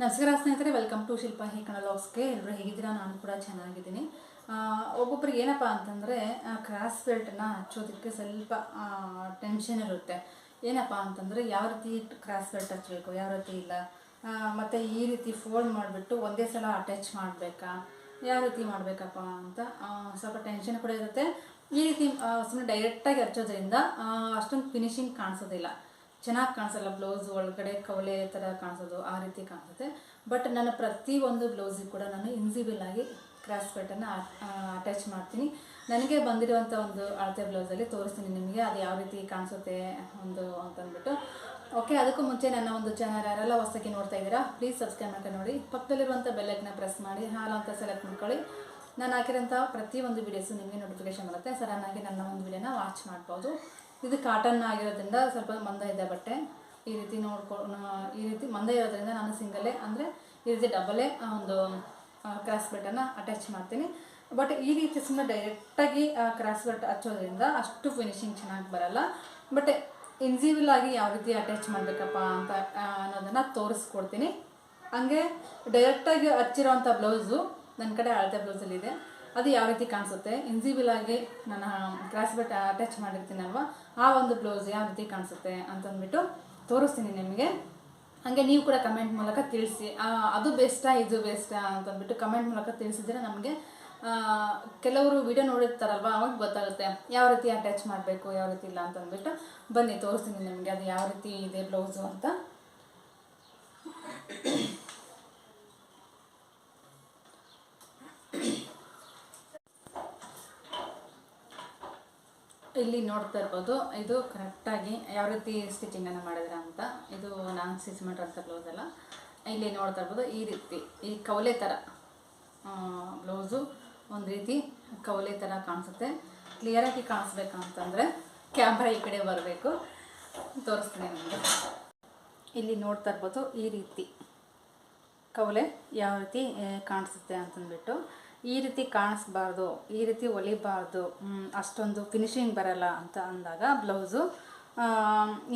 ನಮಸ್ಕಾರ ಸ್ನೇಹಿತರೆ welcome to Shilpa ಹೇಕಣ ಕನ್ನಡ ಎಲ್ಲರೂ ಹೇಗಿದ್ದೀರಾ? ನಾನು ಕೂಡ ಚೆನ್ನಾಗಿದ್ದೀನಿ. ಒಬ್ಬೊಬ್ರಿಗೆ ಏನಪ್ಪ ಅಂತಂದರೆ ಕ್ರಾಸ್ ಬೆಲ್ಟನ್ನ ಹಚ್ಚೋದಕ್ಕೆ ಸ್ವಲ್ಪ ಟೆನ್ಷನ್ ಇರುತ್ತೆ. ಏನಪ್ಪ ಅಂತಂದರೆ, ಯಾವ ರೀತಿ ಕ್ರಾಸ್ ಬೆಲ್ಟ್ ಹಚ್ಚಬೇಕು, ಯಾವ ರೀತಿ ಇಲ್ಲ? ಮತ್ತು ಈ ರೀತಿ ಫೋಲ್ಡ್ ಮಾಡಿಬಿಟ್ಟು ಒಂದೇ ಸಲ ಅಟ್ಯಾಚ್ ಮಾಡಬೇಕಾ? ಯಾವ ರೀತಿ ಮಾಡಬೇಕಪ್ಪ ಅಂತ ಸ್ವಲ್ಪ ಟೆನ್ಷನ್ ಕೂಡ ಇರುತ್ತೆ. ಈ ರೀತಿ ಸುಮ್ಮನೆ ಡೈರೆಕ್ಟಾಗಿ ಹಚ್ಚೋದ್ರಿಂದ ಅಷ್ಟೊಂದು ಫಿನಿಶಿಂಗ್ ಕಾಣಿಸೋದಿಲ್ಲ. ಚೆನ್ನಾಗಿ ಕಾಣಿಸಲ್ಲ ಬ್ಲೌಸ್ ಒಳಗಡೆ ಕವಲೆ ಥರ ಕಾಣಿಸೋದು, ಆ ರೀತಿ ಕಾಣಿಸುತ್ತೆ. ಬಟ್ ನನ್ನ ಪ್ರತಿ ಒಂದು ಬ್ಲೌಸಿಗೆ ಕೂಡ ನಾನು ಇನ್ಸಿಬಲ್ ಆಗಿ ಕ್ರಾಸ್ ಬೆಲ್ಟನ್ನು ಅಟ್ಯಾಚ್ ಮಾಡ್ತೀನಿ. ನನಗೆ ಬಂದಿರುವಂಥ ಒಂದು ಅಳತೆ ಬ್ಲೌಸಲ್ಲಿ ತೋರಿಸ್ತೀನಿ ನಿಮಗೆ, ಅದು ಯಾವ ರೀತಿ ಕಾಣಿಸುತ್ತೆ ಒಂದು ಅಂತಂದ್ಬಿಟ್ಟು ಓಕೆ ಅದಕ್ಕೂ ಮುಂಚೆ ನನ್ನ ಒಂದು ಚಾನಲ್ ಯಾರೆಲ್ಲ ಹೊಸಕ್ಕೆ ನೋಡ್ತಾ ಇದ್ದೀರಾ ಪ್ಲೀಸ್ ಸಬ್ಸ್ಕ್ರೈಬ್ ಮಾಡ್ಕೊಂಡು ನೋಡಿ. ಪಕ್ಕದಲ್ಲಿರುವಂಥ ಬೆಲ್ಲೈಕ್ನ ಪ್ರೆಸ್ ಮಾಡಿ, ಹಾಲು ಅಂತ ಸೆಲೆಕ್ಟ್ ಮಾಡ್ಕೊಳ್ಳಿ. ನಾನು ಹಾಕಿರೋಂಥ ಪ್ರತಿಯೊಂದು ವೀಡಿಯೋಸು ನಿಮಗೆ ನೋಟಿಫಿಕೇಶನ್ ಬರುತ್ತೆ ಸಡನ್ನಾಗಿ ನನ್ನ ಒಂದು ವೀಡಿಯೋನ ವಾಚ್ ಮಾಡ್ಬೋದು. ಇದು ಕಾಟನ್ ಆಗಿರೋದ್ರಿಂದ ಸ್ವಲ್ಪ ಮಂದ ಇದೆ ಬಟ್ಟೆ. ಈ ರೀತಿ ನೋಡ್ಕೊ ಈ ರೀತಿ ಮಂದ ಇರೋದ್ರಿಂದ ನಾನು ಸಿಂಗಲ್ಲೇ ಅಂದರೆ ಈ ರೀತಿ ಡಬಲೇ ಒಂದು ಕ್ರಾಸ್ ಬೆಲ್ಟನ್ನು ಅಟ್ಯಾಚ್ ಮಾಡ್ತೀನಿ. ಬಟ್ ಈ ರೀತಿ ಸುಮ್ಮನೆ ಡೈರೆಕ್ಟಾಗಿ ಕ್ರಾಸ್ ಬೆಲ್ಟ್ ಹಚ್ಚೋದ್ರಿಂದ ಅಷ್ಟು ಫಿನಿಶಿಂಗ್ ಚೆನ್ನಾಗಿ ಬರಲ್ಲ. ಬಟ್ ಇನ್ಸಿಬಲ್ ಆಗಿ ಯಾವ ರೀತಿ ಅಟ್ಯಾಚ್ ಮಾಡಬೇಕಪ್ಪ ಅಂತ ಅನ್ನೋದನ್ನು ತೋರಿಸ್ಕೊಡ್ತೀನಿ. ಹಂಗೆ ಡೈರೆಕ್ಟಾಗಿ ಹಚ್ಚಿರೋವಂಥ ಬ್ಲೌಸು ನನ್ನ ಕಡೆ ಅಳತೆ ಬ್ಲೌಸಲ್ಲಿದೆ ಅದು ಯಾವ ರೀತಿ ಕಾಣಿಸುತ್ತೆ? ಇನ್ಸಿಬಲ್ ಆಗಿ ನಾನು ಕ್ರಾಸ್ ಬೆಟ್ ಅಟ್ಯಾಚ್ ಮಾಡಿರ್ತೀನಲ್ವ? ಆ ಒಂದು ಬ್ಲೌಸ್ ಯಾವ ರೀತಿ ಕಾಣಿಸುತ್ತೆ ಅಂತಂದ್ಬಿಟ್ಟು ತೋರಿಸ್ತೀನಿ ನಿಮಗೆ. ಹಾಗೆ ನೀವು ಕೂಡ ಕಮೆಂಟ್ ಮೂಲಕ ತಿಳಿಸಿ. ಅದು ಬೆಸ್ಟಾ ಇದು ಬೆಸ್ಟಾ ಅಂತಂದ್ಬಿಟ್ಟು ಕಮೆಂಟ್ ಮೂಲಕ ತಿಳಿಸಿದ್ರೆ ನಮಗೆ ಕೆಲವರು ವಿಡಿಯೋ ನೋಡಿರ್ತಾರಲ್ವ, ಅವಾಗ ಗೊತ್ತಾಗುತ್ತೆ ಯಾವ ರೀತಿ ಅಟ್ಯಾಚ್ ಮಾಡಬೇಕು, ಯಾವ ರೀತಿ ಇಲ್ಲ ಅಂತಂದ್ಬಿಟ್ಟು. ಬನ್ನಿ, ತೋರಿಸ್ತೀನಿ ನಿಮಗೆ ಅದು ಯಾವ ರೀತಿ ಇದೆ ಬ್ಲೌಸು ಅಂತ. ಇಲ್ಲಿ ನೋಡ್ತಾ ಇರ್ಬೋದು, ಇದು ಕರೆಕ್ಟಾಗಿ ಯಾವ ರೀತಿ ಸ್ಟಿಚಿಂಗನ್ನು ಮಾಡಿದ್ರೆ ಅಂತ. ಇದು ನಾನು ಸ್ಟಿಚ್ ಮಾಡಿರೋಂಥ ಬ್ಲೌಸ್ ಇಲ್ಲಿ ನೋಡ್ತಾ ಇರ್ಬೋದು, ಈ ರೀತಿ, ಈ ಕವಲೆ ಥರ ಬ್ಲೌಸು ಒಂದು ರೀತಿ ಕವಲೆ ಥರ ಕಾಣಿಸುತ್ತೆ. ಕ್ಲಿಯರಾಗಿ ಕಾಣಿಸ್ಬೇಕಂತಂದರೆ ಕ್ಯಾಮ್ರಾ ಈ ಕಡೆ ಬರಬೇಕು. ತೋರಿಸ್ತೀನಿ ನಿಮಗೆ. ಇಲ್ಲಿ ನೋಡ್ತಾ ಇರ್ಬೋದು, ಈ ರೀತಿ ಕವಲೆ ಯಾವ ರೀತಿ ಕಾಣಿಸುತ್ತೆ ಅಂತಂದ್ಬಿಟ್ಟು. ಈ ರೀತಿ ಕಾಣಿಸ್ಬಾರ್ದು, ಈ ರೀತಿ ಹೊಲಿಬಾರ್ದು ಅಷ್ಟೊಂದು ಫಿನಿಶಿಂಗ್ ಬರಲ್ಲ ಅಂತ ಅಂದಾಗ ಬ್ಲೌಸು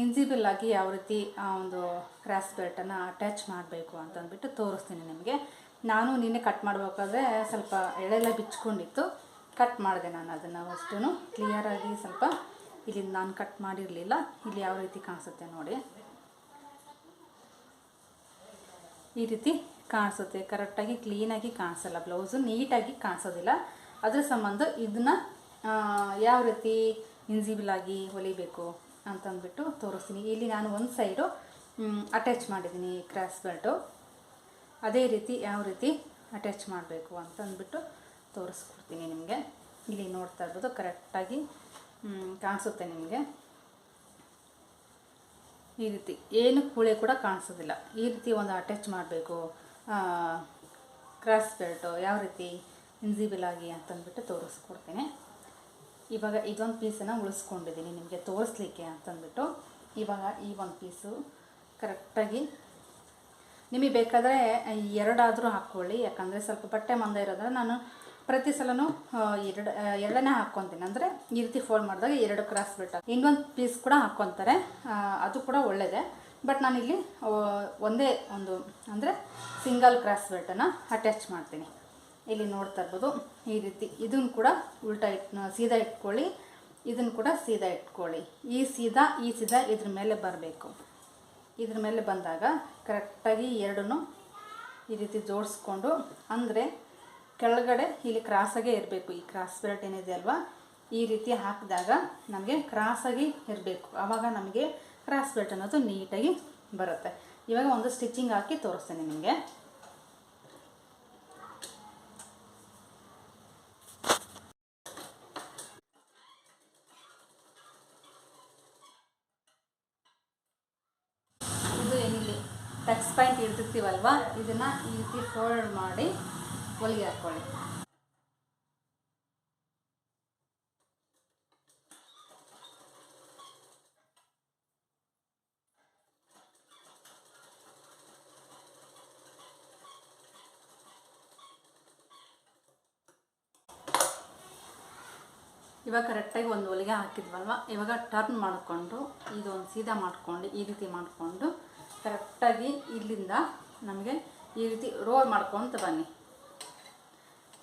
ಇನ್ಸಿಬಲ್ ಆಗಿ ಯಾವ ರೀತಿ ಆ ಒಂದು ಕ್ರಾಸ್ ಬೆಲ್ಟನ್ನು ಅಟ್ಯಾಚ್ ಮಾಡಬೇಕು ಅಂತಂದ್ಬಿಟ್ಟು ತೋರಿಸ್ತೀನಿ ನಿಮಗೆ. ನಾನು ನಿನ್ನೆ ಕಟ್ ಮಾಡಬೇಕಾದ್ರೆ ಸ್ವಲ್ಪ ಎಳೆಲ್ಲ ಬಿಚ್ಕೊಂಡಿತ್ತು. ಕಟ್ ಮಾಡಿದೆ ನಾನು ಅದನ್ನು ಅಷ್ಟು ಕ್ಲಿಯರಾಗಿ ಸ್ವಲ್ಪ ಇಲ್ಲಿ ನಾನು ಕಟ್ ಮಾಡಿರಲಿಲ್ಲ. ಇಲ್ಲಿ ಯಾವ ರೀತಿ ಕಾಣಿಸುತ್ತೆ ನೋಡಿ. ಈ ರೀತಿ ಕಾಣಿಸುತ್ತೆ, ಕರೆಕ್ಟಾಗಿ ಕ್ಲೀನಾಗಿ ಕಾಣಿಸಲ್ಲ, ಬ್ಲೌಸು ನೀಟಾಗಿ ಕಾಣಿಸೋದಿಲ್ಲ. ಅದ್ರ ಸಂಬಂಧ ಇದನ್ನ ಯಾವ ರೀತಿ ಇನ್ಸಿಬಲ್ ಆಗಿ ಹೊಲಿಬೇಕು ಅಂತಂದ್ಬಿಟ್ಟು ತೋರಿಸ್ತೀನಿ. ಇಲ್ಲಿ ನಾನು ಒಂದು ಸೈಡು ಅಟ್ಯಾಚ್ ಮಾಡಿದ್ದೀನಿ ಕ್ರಾಸ್ ಬೆಲ್ಟು. ಅದೇ ರೀತಿ ಯಾವ ರೀತಿ ಅಟ್ಯಾಚ್ ಮಾಡಬೇಕು ಅಂತಂದ್ಬಿಟ್ಟು ತೋರಿಸ್ಕೊಡ್ತೀನಿ ನಿಮಗೆ. ಇಲ್ಲಿ ನೋಡ್ತಾ ಇರ್ಬೋದು, ಕರೆಕ್ಟಾಗಿ ಕಾಣಿಸುತ್ತೆ ನಿಮಗೆ. ಈ ರೀತಿ, ಏನು ಕೂಳೆ ಕೂಡ ಕಾಣಿಸೋದಿಲ್ಲ. ಈ ರೀತಿ ಒಂದು ಅಟ್ಯಾಚ್ ಮಾಡಬೇಕು. ಕ್ರಾಸ್ ಬೆಲ್ಟು ಯಾವ ರೀತಿ ಇನ್ಸಿಬಲ್ ಆಗಿ ಅಂತಂದ್ಬಿಟ್ಟು ತೋರಿಸ್ಕೊಡ್ತೀನಿ. ಇವಾಗ ಇದೊಂದು ಪೀಸನ್ನು ಉಳಿಸ್ಕೊಂಡಿದ್ದೀನಿ ನಿಮಗೆ ತೋರಿಸ್ಲಿಕ್ಕೆ ಅಂತಂದ್ಬಿಟ್ಟು. ಇವಾಗ ಈ ಒಂದು ಪೀಸು ಕರೆಕ್ಟಾಗಿ ನಿಮಗೆ ಬೇಕಾದರೆ ಎರಡಾದರೂ ಹಾಕ್ಕೊಳ್ಳಿ. ಯಾಕಂದರೆ ಸ್ವಲ್ಪ ಬಟ್ಟೆ ಮಂದ ಇರೋದ್ರೆ ನಾನು ಪ್ರತಿ ಸಲನೂ ಎರಡು ಎರಡನೇ ಹಾಕ್ಕೊತೀನಿ. ಅಂದರೆ ಈ ರೀತಿ ಫೋಲ್ಡ್ ಮಾಡಿದಾಗ ಎರಡು ಕ್ರಾಸ್ ಬೆಲ್ಟ್ ಇನ್ನೊಂದು ಪೀಸ್ ಕೂಡ ಹಾಕ್ಕೊತಾರೆ. ಅದು ಕೂಡ ಒಳ್ಳೆಯದೇ ಬಟ್ ನಾನಿಲ್ಲಿ ಒಂದೇ ಒಂದು, ಅಂದರೆ ಸಿಂಗಲ್ ಕ್ರಾಸ್ ಬೆಲ್ಟನ್ನು ಅಟ್ಯಾಚ್ ಮಾಡ್ತೀನಿ. ಇಲ್ಲಿ ನೋಡ್ತಾ ಇರ್ಬೋದು, ಈ ರೀತಿ. ಇದನ್ನು ಕೂಡ ಉಲ್ಟಾ ಇಟ್ ಸೀದಾ ಇಟ್ಕೊಳ್ಳಿ. ಇದನ್ನು ಕೂಡ ಸೀದಾ ಇಟ್ಕೊಳ್ಳಿ. ಈ ಸೀದಾ ಈ ಸೀದಾ ಇದ್ರ ಮೇಲೆ ಬರಬೇಕು. ಇದ್ರ ಮೇಲೆ ಬಂದಾಗ ಕರೆಕ್ಟಾಗಿ ಎರಡನ್ನು ಈ ರೀತಿ ಜೋಡಿಸ್ಕೊಂಡು, ಅಂದರೆ ಕೆಳಗಡೆ ಇಲ್ಲಿ ಕ್ರಾಸಾಗೇ ಇರಬೇಕು. ಈ ಕ್ರಾಸ್ ಬೆಲ್ಟ್ ಏನಿದೆ ಅಲ್ವಾ? ಈ ರೀತಿ ಹಾಕಿದಾಗ ನಮಗೆ ಕ್ರಾಸಾಗಿ ಇರಬೇಕು. ಆವಾಗ ನಮಗೆ ಕ್ರಾಸ್ ಬೆಲ್ಟ್ ಅನ್ನೋದು ನೀಟಾಗಿ ಬರುತ್ತೆ. ಇವಾಗ ಒಂದು ಸ್ಟಿಚಿಂಗ್ ಹಾಕಿ ತೋರಿಸ್ತೇನೆ ನಿಮಗೆ. ಇದು ಏನಿಲ್ಲಿ ಟಕ್ಸ್ ಪಾಯಿಂಟ್ ಇರ್ತಿರ್ತೀವಲ್ವಾ? ಇದನ್ನು ಈ ರೀತಿ ಫೋಲ್ಡ್ ಮಾಡಿ ಹೊಲಿಗೆ ಹಾಕ್ಕೊಳ್ಳಿ ಇವಾಗ ಕರೆಕ್ಟಾಗಿ ಒಂದು ಹೊಲಿಗೆ ಹಾಕಿದ್ವಲ್ವ? ಇವಾಗ ಟರ್ನ್ ಮಾಡಿಕೊಂಡು, ಇದೊಂದು ಸೀದಾ ಮಾಡಿಕೊಂಡು, ಈ ರೀತಿ ಮಾಡಿಕೊಂಡು ಕರೆಕ್ಟಾಗಿ ಇಲ್ಲಿಂದ ನಮಗೆ ಈ ರೀತಿ ರೋಲ್ ಮಾಡ್ಕೊತ ಬನ್ನಿ.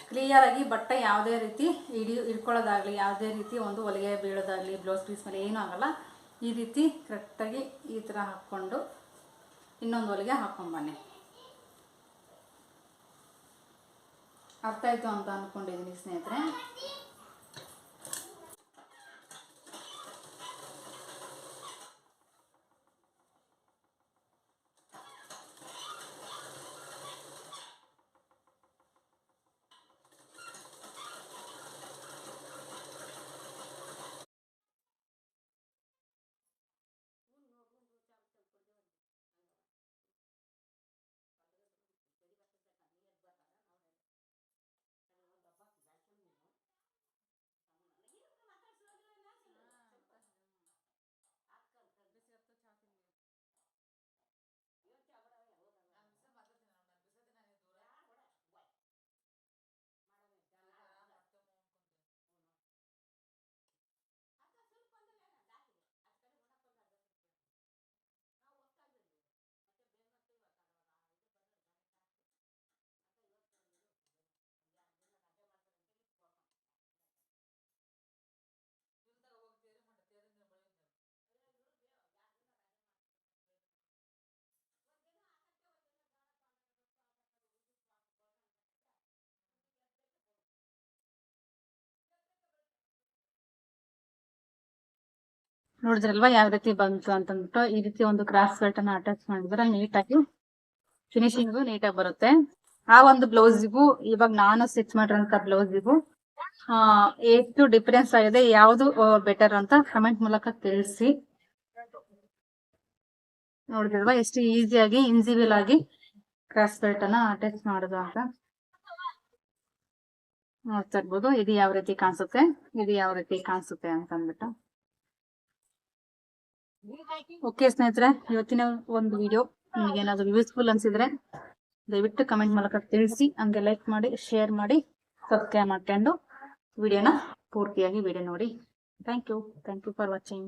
ಕ್ಲಿಯರಾಗಿ ಬಟ್ಟೆ ಯಾವುದೇ ರೀತಿ ಹಿಡಿ, ಹಿಡ್ಕೊಳ್ಳೋದಾಗಲಿ, ಯಾವುದೇ ರೀತಿ ಒಂದು ಹೊಲಿಗೆ ಬೀಳೋದಾಗಲಿ ಬ್ಲೌಸ್ ಪೀಸ್ ಮೇಲೆ ಏನೂ ಆಗಲ್ಲ. ಈ ರೀತಿ ಕರೆಕ್ಟಾಗಿ ಈ ಥರ ಹಾಕ್ಕೊಂಡು ಇನ್ನೊಂದು ಹೊಲಿಗೆ ಹಾಕ್ಕೊಂಡು ಬನ್ನಿ. ಅರ್ಥ ಆಯಿತು ಅಂತ ಅಂದ್ಕೊಂಡಿದ್ದೀನಿ ಸ್ನೇಹಿತರೆ. ನೋಡಿದ್ರಲ್ವಾ? ಯಾವ ರೀತಿ ಬಂತು ಅಂತಂದ್ಬಿಟ್ಟು ಈ ರೀತಿ ಒಂದು ಕ್ರಾಸ್ ಬೆಲ್ಟ್ ಅನ್ನ ಅಟ್ಯಾಚ್ ಮಾಡಿದ್ರೆ ನೀಟಾಗಿ ಫಿನಿಶಿಂಗ್ ನೀಟಾಗಿ ಬರುತ್ತೆ. ಆ ಒಂದು ಬ್ಲೌಸಿಗೂ ಇವಾಗ ನಾನು ಸ್ಟಿಚ್ ಮಾಡಿರೋಂತ ಬ್ಲೌಸಿಗೂ ಎಷ್ಟು ಡಿಫ್ರೆನ್ಸ್ ಆಗಿದೆ, ಯಾವುದು ಬೆಟರ್ ಅಂತ ಕಮೆಂಟ್ ಮೂಲಕ ತಿಳಿಸಿ. ನೋಡಿದ್ರಲ್ವಾ? ಎಷ್ಟು ಈಸಿಯಾಗಿ ಇನ್ಸಿಬಲ್ ಆಗಿ ಕ್ರಾಸ್ ಬೆಲ್ಟ್ ಅನ್ನ ಅಟ್ಯಾಚ್ ಮಾಡುದು ಅಂತ. ನೋಡ್ತಾ ಇರ್ಬೋದು, ಇದು ಯಾವ ರೀತಿ ಕಾಣಿಸುತ್ತೆ? ಇದು ಯಾವ ರೀತಿ ಕಾಣಿಸುತ್ತೆ ಅಂತ ಅಂದ್ಬಿಟ್ಟು ಓಕೆ ಸ್ನೇಹಿತರೆ, ಇವತ್ತಿನ ಒಂದು ವಿಡಿಯೋ ನಿಮಗೆ ಏನಾದರೂ ಯೂಸ್ಫುಲ್ ಅನ್ಸಿದ್ರೆ ದಯವಿಟ್ಟು ಕಮೆಂಟ್ ಮೂಲಕ ತಿಳಿಸಿ, ಹಂಗೆ ಲೈಕ್ ಮಾಡಿ ಶೇರ್ ಮಾಡಿ ಸಬ್ಸ್ಕ್ರೈಬ್ ಮಾಡ್ಕೊಂಡು ವಿಡಿಯೋನ ಪೂರ್ತಿಯಾಗಿ ವಿಡಿಯೋ ನೋಡಿ. Thank you thank you for watching